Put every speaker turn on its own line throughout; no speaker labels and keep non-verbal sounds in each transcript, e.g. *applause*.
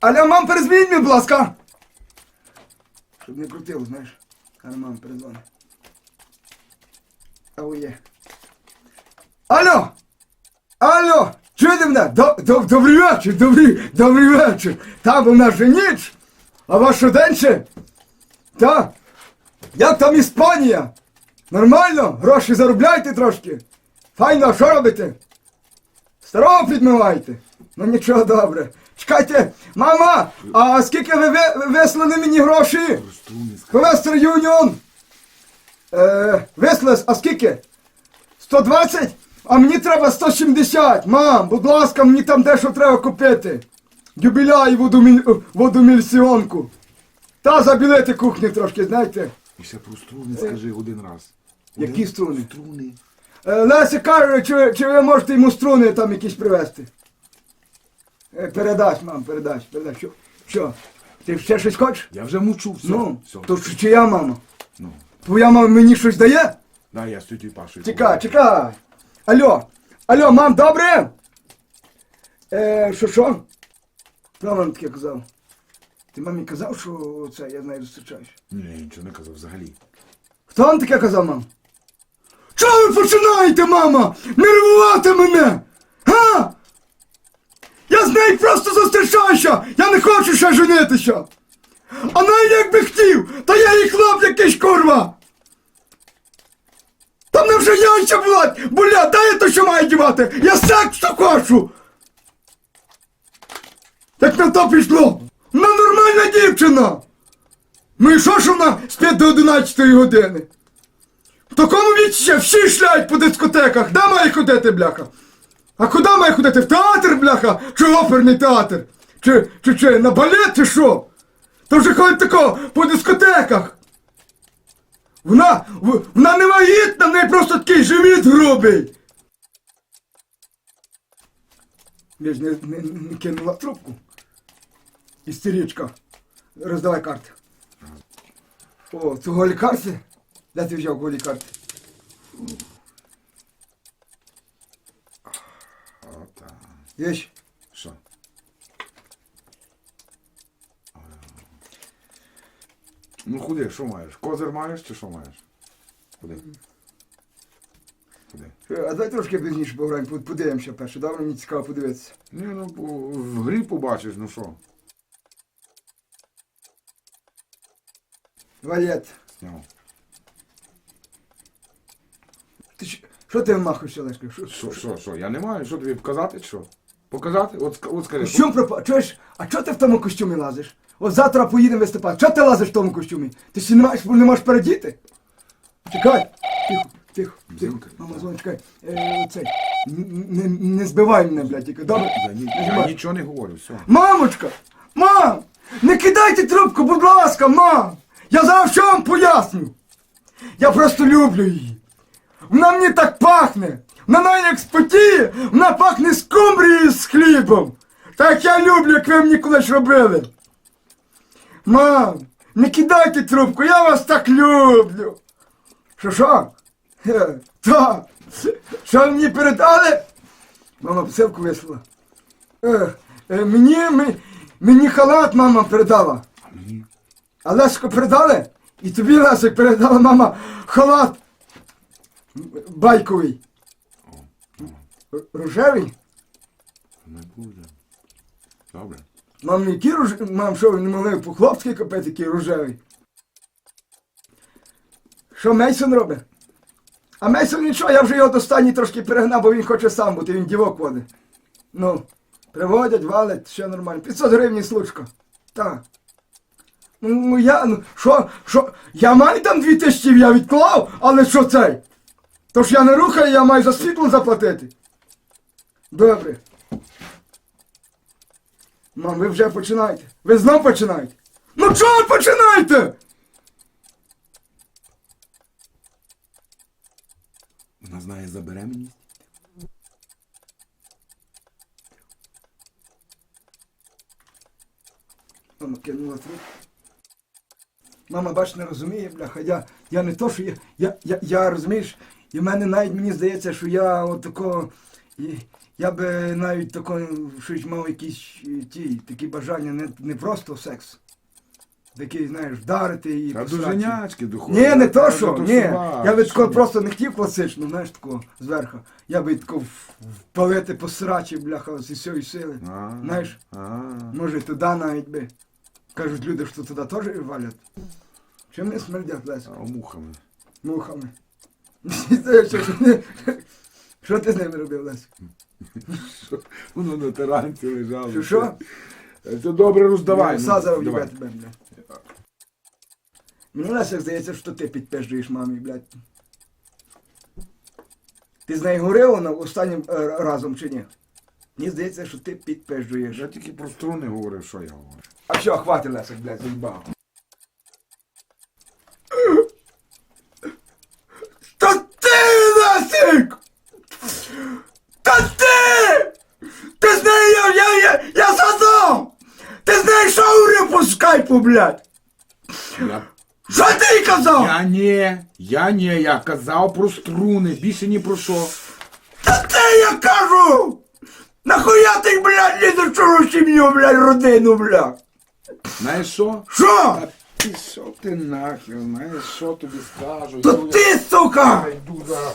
Алло, мам, перезвоніть мені, будь ласка. Щоб не крутило, знаєш. Але мам перезвони. Ау є. Алло! Алло! Чуєте мене? До, до, добрий вечір, добрий, добрий вечір. Там у нас же ніч, а ваш день ще? Та? Як там Іспанія? Нормально? Гроші заробляйте трошки? Файно, що робите? Старого підмиваєте? Ну нічого добре. Чекайте, мама, а скільки ви ви- вислали мені гроші? Вестер Юніон. Е, вислали, а скільки? 120? А мені треба 170. Мам, будь ласка, мені там дещо треба купити. Юбіляй водоміль, водомільсіонку. Та забілити кухню трошки, знаєте.
І ще про струни скажи один раз.
Які струни?
Струни.
Е, Леся каже, чи, чи ви можете йому струни там якісь привезти? Е, передач, мам, передач, передач. Що? Що? Ти ще щось хочеш?
Я вже мучу, все.
ну,
все.
то що, чия мама?
Ну,
Твоя мама мені щось дає?
да, я з тітю Пашою.
Чекай, чекай. Алло, алло, мам, добре? Е, що що? Хто вам таке казав? Ти мамі казав, що це я з нею зустрічаюсь?
Ні, я нічого не казав взагалі.
Хто вам таке казав, мам? Чого ви починаєте, мама? Нервувати мене? Га? Я з нею просто зустрічаюся! Я не хочу ще женитися! А навіть якби хотів, та я їй хлоп якийсь курва! Та мене вже яйця болять! Болять, дай я то що маю дівати! Я секс то хочу! Як на то пішло! Вона нормальна дівчина! Ну і що ж вона спить до 11 години? В такому віці ще всі шляють по дискотеках. Де має ходити, бляха? А куди має ходити? В театр, бляха? Чи оперний театр? Чи, чи, чи на балет, чи що? То вже ходить тако по дискотеках. Вона, вона не вагітна, в неї просто такий живіт грубий. Я ж не, не, не кинула трубку. Істеричка. Роздавай карти. О, цього лікарці? Де ти взяв голі карти? Єш?
Що? Ну куди, що маєш? Козир маєш чи що маєш? Куди? Куди?
А давай трошки пізніше пограємо, под- подивимося перше. Добре, мені цікаво подивитися.
Ні, ну в грі побачиш, ну що?
Валет.
Сняв.
Ти що- ти вмахуєшся, Лешка? Що,
Що, що, що? Я не маю, що тобі показати, чи що? Показати? От, от скажи.
Костюм пропав. Чуєш, а чого ти в тому костюмі лазиш? От завтра поїдемо виступати. Чого ти лазиш в тому костюмі? Ти ще не маєш, не можеш передіти? Чекай. Тихо, тихо, тихо. Мама, дзвонить, чекай. Е, цей. н- Не, не збивай мене, блядь, тільки. Добре?
Я, ні-
Не
я
збивай.
нічого не говорю, все.
Мамочка! Мам! Не кидайте трубку, будь ласка, мам! Я зараз що вам поясню. Я просто люблю її. Вона мені так пахне. Як спотіє, вона пахне скумбрією з хлібом. Так я люблю, як ви мені колись робили. Мам, не кидайте трубку, я вас так люблю. Що що? Так. Що мені передали? Мама посилку вислала. Е, е, мені, мені, мені халат мама передала.
А
Лесику передали? І тобі Лесик передала мама халат байковий. Рожевий?
Не буде. Добре.
Мам, не який руж... Мам, що ви не могли по-хлопськи купити який рожевий? Що Мейсон робить? А Мейсон нічого, я вже його до стані трошки перегнав, бо він хоче сам бути, він дівок водить. Ну, приводять, валять, все нормально. 500 гривень случка. Так. Ну я, ну, що, що, я маю там 2000, я відклав, але що цей? Тож я не рухаю, я маю за світло заплатити. Добре. Мам, ви вже починаєте. Ви знов починаєте. Ну чого ви починаєте?
Вона знає за беременність.
Мама кинула трубку. Мама, бач, не розуміє, бляха. Я, я не то, що я, я, я, я розумієш, і в мене навіть мені здається, що я от такого. Я би навіть тако, щось мав якісь е, ті, такі бажання, не, не просто секс. Такий, знаєш, вдарити її.
Та
посрати.
дуженячки доходять.
Ні, не то що, ні. Я би такого просто не хотів класично, знаєш, такого зверху. Я би тако впалити по срачі, бляха, зі всієї сили.
А,
Знаєш?
а.
Може, туди навіть би. Кажуть люди, що туди теж валять. Чим не смердять, Леся?
А, мухами.
Мухами. *laughs* Що, ти- з ними робив, Леся?
Воно на таранці лежало.
Що, що?
Це добре роздавай. Ну,
в'їбе
давай.
тебе, бля. Мені Леся здається, що ти підпежуєш мамі, блядь. Ти з нею вона останнім е, разом чи ні? Мені здається, що ти підпежуєш.
Я тільки про струни говорив, що я говорю.
А що, хватить Лесик, блядь, заїбав. Та ти, Лесик! Та ти! Ти з нею, я, я, я, я задав! Ти з нею що говорив блядь?
Я,
Що ти казав?
я не, я не, я казав про струни, більше ні про що.
Та ти я кажу! Нахуя ти, блядь, лізеш в чужу сім'ю, блядь, родину, блядь?
Знаєш що?
Що?
Та пішов ти нахер, знаєш, що тобі скажу.
То
Я-
ти, сука!
Я йду зараз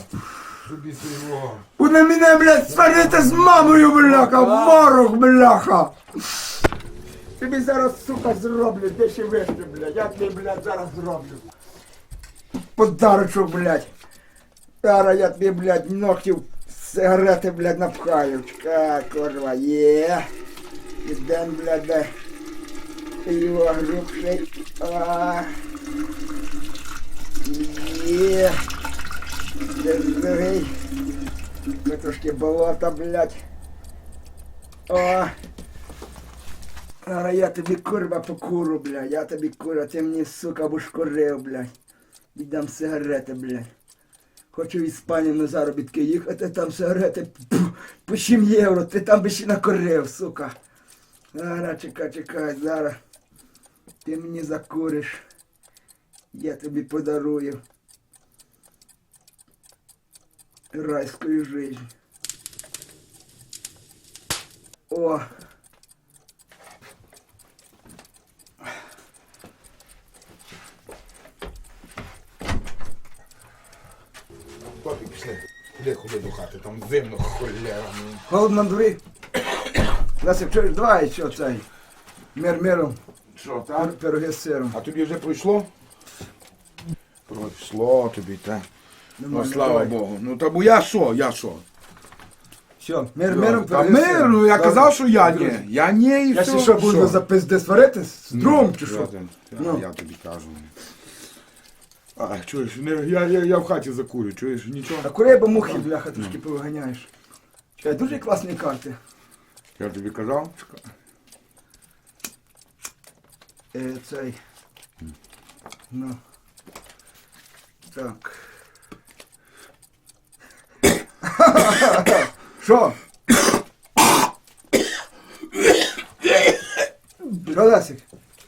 собі свого.
Вони мене, блядь, сварити з мамою, бляха, ворог, бляха. Тобі зараз, сука, зроблю, де ще вище, блядь, я тобі, блядь, зараз зроблю. Подарочок, блядь. Зараз я тобі, блядь, ногтів сигарети, блядь, напхаю. Чекай, курва, є. Ідем, блядь, де. Його грубший. А. Є. Де другий. Це трошки болота, блядь. О. Зараз я тобі курва покуру, блядь. Я тобі курва, ти мені, сука, будеш курив, блядь. Віддам сигарети, блядь. Хочу в Іспанію на заробітки їхати, там сигарети по 7 євро, ти там би ще накурив, сука. Зараз, чекай, чекай, зараз. Ти мені закуриш. Я тобі подарую райскую жизнь. О!
Ходи там зимно, ну.
Холодно на дворі. Лесик, чуєш, давай що цей. Мир миром.
Що, так?
Пироги з сиром.
А тобі вже пройшло? Пройшло тобі, так. Ну, слава. Богу. Ну та бо я що, я що?
Що, мир миром,
Та
пироги з
мир,
сиром.
ну я казав, що я ні. Я ні і
Я
все.
ще що буду за пизди сварити з другом чи що? Ну.
я тобі кажу. А, чуєш, не, я, я, я в хаті закурю, чуєш, нічого.
А кури бо мухи, бляха, трошки повиганяєш. Чекай, дуже класні карти.
Я тобі казав.
Е, цей. Ну. Так. *coughs* Що? *coughs* Що, Лесик?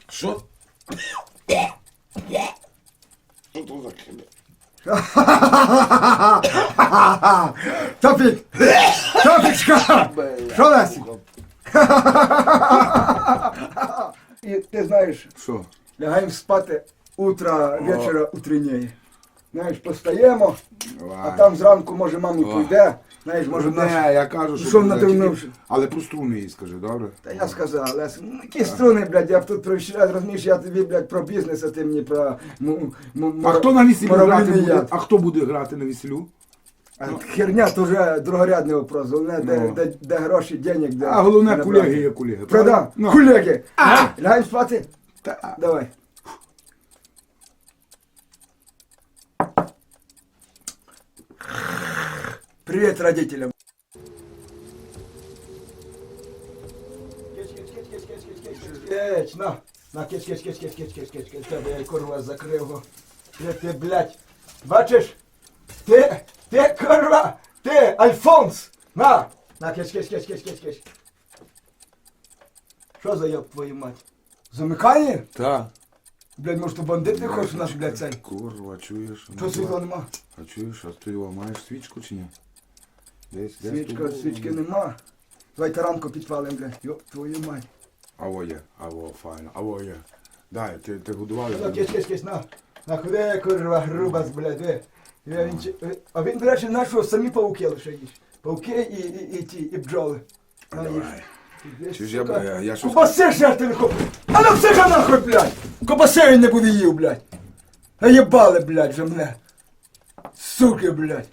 Що то за хибе?
Топік! Топічка! Що, Лесик? І ти знаєш,
Що?
лягаємо спати утро, вечора утреннее. Знаєш, постаємо, а там зранку, може, мамі прийде. Знаєш, може,
не,
наш...
я кажу, що... Блядь,
надивнувши?
тільки- Але про струни їй скажи, добре?
Та я сказав, Лес, ну, які струни, блядь, я б тут про ще розумієш, я тобі, блядь, про бізнес, а ти мені про... м- м-
А хто на весіллі грати
моровільний
буде?
яд.
А хто буде грати на весіллю?
А херня, то вже другорядний вопрос, головне, де,
Ну.
де, де гроші, денег, де...
А головне,
де
колеги є колеги.
Продам?
Ну.
колеги,
А!
лягаємо спати?
Та-
Давай. Привет родителям. Кеч, на, на, кеч, кеч, кеч, кеч, кеч, кеч, кеч, кеч, тебе я курва закрив. Ти, ти, блядь, бачиш? Ти, ти, курва, ти, Альфонс, на, на, кеч, кеч, кеч, кеч, кеч, кеч. Що за ёб твою мать? Замикання?
Та.
Блядь, може, то бандити хочеш наш, блядь, цей?
Курва, чуєш?
Що світла нема?
А чуєш, а ти його маєш свічку чи ні? Десь, десь
Свічка,
тут.
свічки нема. Давайте рамку підпалимо, блядь. Йоп, твою мать.
Аво є, аво, файно, аво є. Дай, ти, ти годував?
Ну, кись, кись, кись, на. На куди, курва, грубас, блядь, ви. Я, він, чи- ви- а він, до речі, нашого самі пауки лише їж. Пауки і, і, і ті, і бджоли. На, їж.
Давай. Чи ж я,
сука.
б- я, я щось...
Кубаси жерти не хочу. А ну психа нахуй, блядь! Кубаси він не буде їв, блядь. Наєбали, блядь, вже мене. Суки, блядь.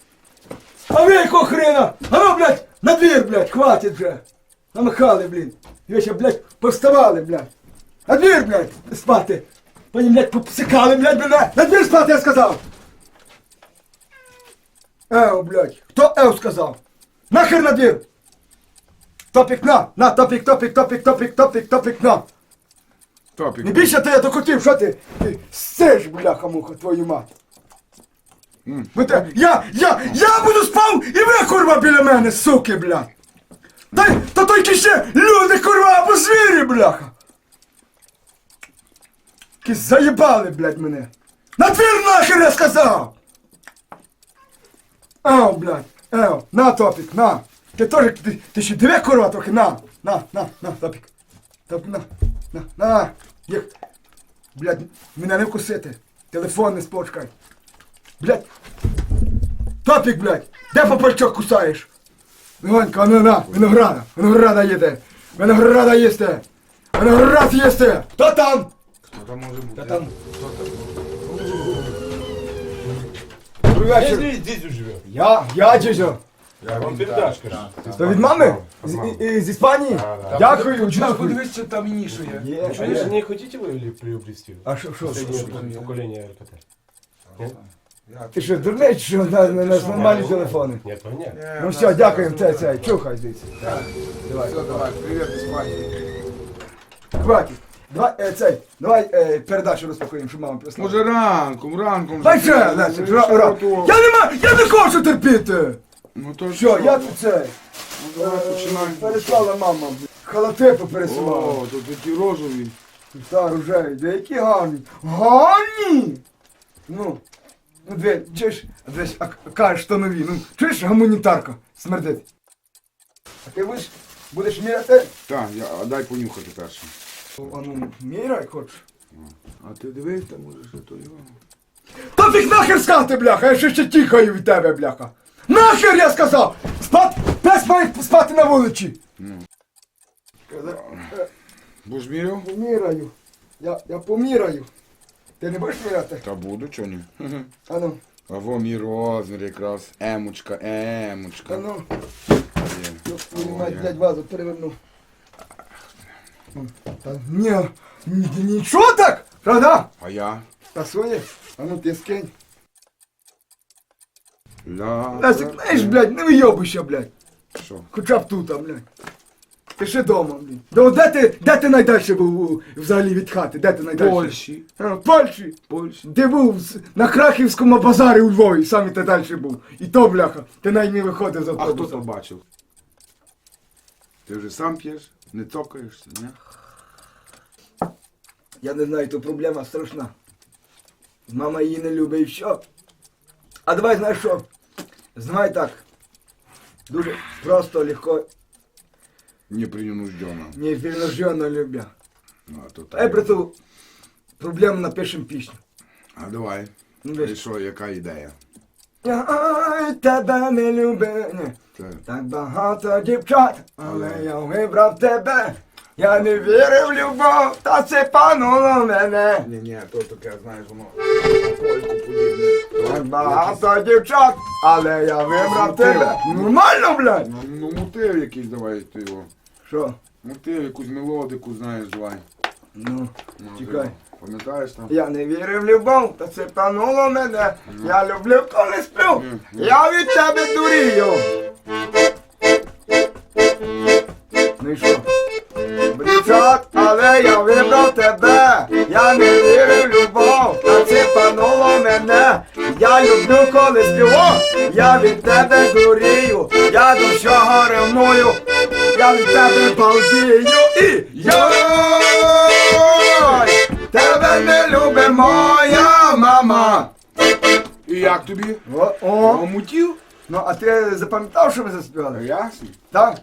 А ви якого хрена? А ну, блядь, на двір, блядь, хватить вже. Намахали, блін. Ви ще, блядь, повставали, блядь. На двір, блядь, спати. Потім, блядь, попсикали, блядь, мене. На двір спати, я сказав. Еу, блядь. Хто еу сказав? Нахер на двір. Топік на, на, топік, топік, топік, топік, топік, топік на.
Топік.
Не більше ти я докотів, що ти? Ти сиш, бляха муха, твою мать. Ви те- я, я, я буду спав і ви, курва, біля мене, суки, бля. Та, та тільки ще люди, курва, або звірі, бляха. Які заїбали, блядь, мене. На двір нахер я сказав! Ау, блядь, ау, на, топік, на. Ти теж, ти, ти ще диви, курва, трохи, на, на, на, на, топік. Топік, на, на, на. Їх, блядь, мене не вкусити. Телефон не спочкай. Блядь. Топік, блядь, де попальчок кусаєш? Іванка, ну на, винограда, винограда їде. Винограда їсте. Виноград їсте. Хто там?
Хто там може бути?
Та там.
Хто там?
Добрий
Я
вечір.
здесь, здесь живет.
Я, я дідьо.
Я
Вам
вітаю.
передачка ж.
То від мами? З, і- і- з Іспанії?
да.
Дякую, дякую.
подивись, що там ніше є?
Є, є.
не хотите вы приобрести?
А що, що?
Среднее
что, что?
поколение РКТ.
Ти що, дурний, чи що на, на, на нормальні телефони?
Нет, ну нет.
Е,
Ну все, дякуємо, це, це, чухай звідси. Давай.
Все, давай, привіт, Іспанія.
Хватить. Давай, е, цей, давай е, передачу розпакуємо, що мама прислала.
Може ранком, ранком.
Дай ще,
Ну,
Лесик, ра, ра. Я не маю, я не хочу терпіти.
Ну то
Що, я тут цей,
Ну давай
е,
починаємо.
переслала мама, блін. халати попересувала.
О, тут такі розові.
Та, рожеві, де які гарні. Гарні! Ну, ну дві, чуєш, а десь, а кажеш, що нові, ну, чуєш, гуманітарка, смердить. А ти будеш, будеш міряти?
Так, я, а дай понюхати перше.
А ну, міряй хочеш.
А ти дивись, там може що то його.
Та фіг нахер скати, бляха, я ще ще тікаю від тебе, бляха. Нахер я сказав! Спати, пес має спати на вулиці.
Ну.
Казав,
Будеш міряв?
Поміряю. Я, я поміряю. Ти не будеш міряти?
Та буду, чого ні?
А ну,
А во мій розмір якраз. Емочка, емочка.
а ну.
Є.
Ёб твою
О,
мать,
є.
блядь, вазу переверну. Та ні, ні, нічого так, правда?
А я?
Та своє, а ну ти скинь.
Ля.
Лесик, знаєш, блядь, не вийобуйся, блядь.
Що?
Хоча б тут, а, блядь. Ти ще дома, блядь. Да от де ти, де ти найдальше був у- взагалі від хати? Де ти найдальше?
Польщі.
А, в Польщі.
Польщі.
Ти був з- на Крахівському базарі у Львові, сам і ти далі був. І то, бляха, ти навіть не виходив з
А хто то бачив? Ти вже сам п'єш? Не цокаєшся, ні?
Я не знаю, то проблема страшна. Мама її не любить і все. А давай знаєш що? Знай так. Дуже просто, легко,
Непринужденно.
непринужденно любя.
Ну, а то так.
про ту проблему напишем пісню.
А давай.
Ну,
І що, яка ідея?
Ай, тебе не люби. Ні. Так багато дівчат, але я вибрав тебе. Я не вірив в любов, та це пануло мене.
Ні, ні, то таке, знаєш, воно подібне.
Так багато дівчат, але я вибрав тебе. Нормально, блядь?
Ну, ну мотив якийсь давай ти його.
Що?
Мотив, якусь мелодику, знаєш, давай.
Ну,
Ну,
Чекай.
Пам'ятаєш там?
я не вірив в любов, та це пануло мене. Я люблю, коли сплю. Я від тебе дурію. Ну і що? Дівчат, але я вибрав тебе. Я не вірив в любов, та це пануло мене. Я люблю, коли співав, я від тебе дурію. Я до всього ревную, я від тебе балдію і йой! Тебе не любить моя мама.
І як тобі?
О, о.
Омутів?
Ну, а ти запам'ятав, що ми заспівали?
Ясно?
Так?